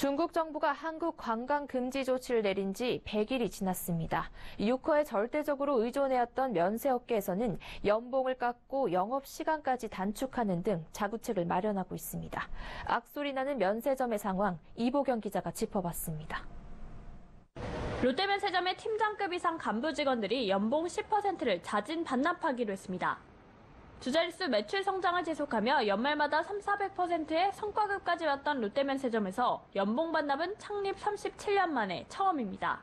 중국 정부가 한국 관광 금지 조치를 내린 지 100일이 지났습니다. 유커에 절대적으로 의존해왔던 면세업계에서는 연봉을 깎고 영업 시간까지 단축하는 등 자구책을 마련하고 있습니다. 악소리 나는 면세점의 상황 이보경 기자가 짚어봤습니다. 롯데면세점의 팀장급 이상 간부 직원들이 연봉 10%를 자진 반납하기로 했습니다. 두 자릿수 매출 성장을 지속하며 연말마다 3, 400%의 성과급까지 왔던 롯데면 세점에서 연봉 반납은 창립 37년 만에 처음입니다.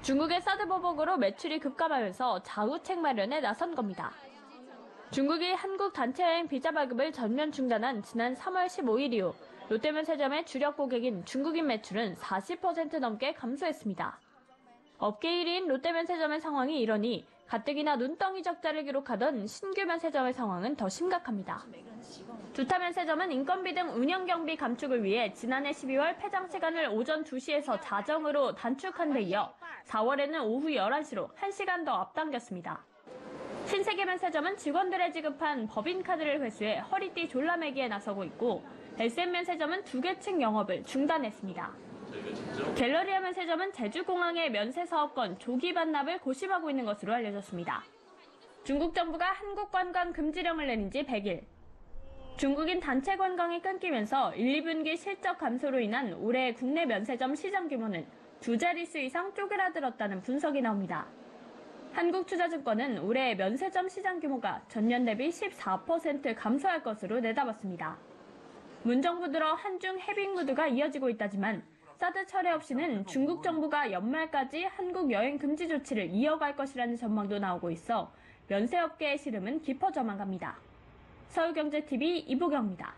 중국의 사드 보복으로 매출이 급감하면서 자우책 마련에 나선 겁니다. 중국이 한국 단체 여행 비자 발급을 전면 중단한 지난 3월 15일 이후 롯데면 세점의 주력 고객인 중국인 매출은 40% 넘게 감소했습니다. 업계 1위인 롯데면 세점의 상황이 이러니 가뜩이나 눈덩이 적자를 기록하던 신규 면 세점의 상황은 더 심각합니다. 두타 면 세점은 인건비 등 운영 경비 감축을 위해 지난해 12월 폐장 시간을 오전 2시에서 자정으로 단축한 데 이어 4월에는 오후 11시로 1시간 더 앞당겼습니다. 신세계 면 세점은 직원들의 지급한 법인카드를 회수해 허리띠 졸라매기에 나서고 있고 SM 면 세점은 두 개 층 영업을 중단했습니다. 갤러리아 면세점은 제주공항의 면세 사업권 조기 반납을 고심하고 있는 것으로 알려졌습니다. 중국 정부가 한국 관광 금지령을 내린 지 100일. 중국인 단체 관광이 끊기면서 1, 2분기 실적 감소로 인한 올해 국내 면세점 시장 규모는 두 자릿수 이상 쪼그라들었다는 분석이 나옵니다. 한국투자증권은 올해 면세점 시장 규모가 전년 대비 14% 감소할 것으로 내다봤습니다. 문정부 들어 한중 해빙 무드가 이어지고 있다지만 사드 철회 없이는 중국 정부가 연말까지 한국 여행 금지 조치를 이어갈 것이라는 전망도 나오고 있어 면세업계의 시름은 깊어져만 갑니다. 서울경제TV 이보경입니다.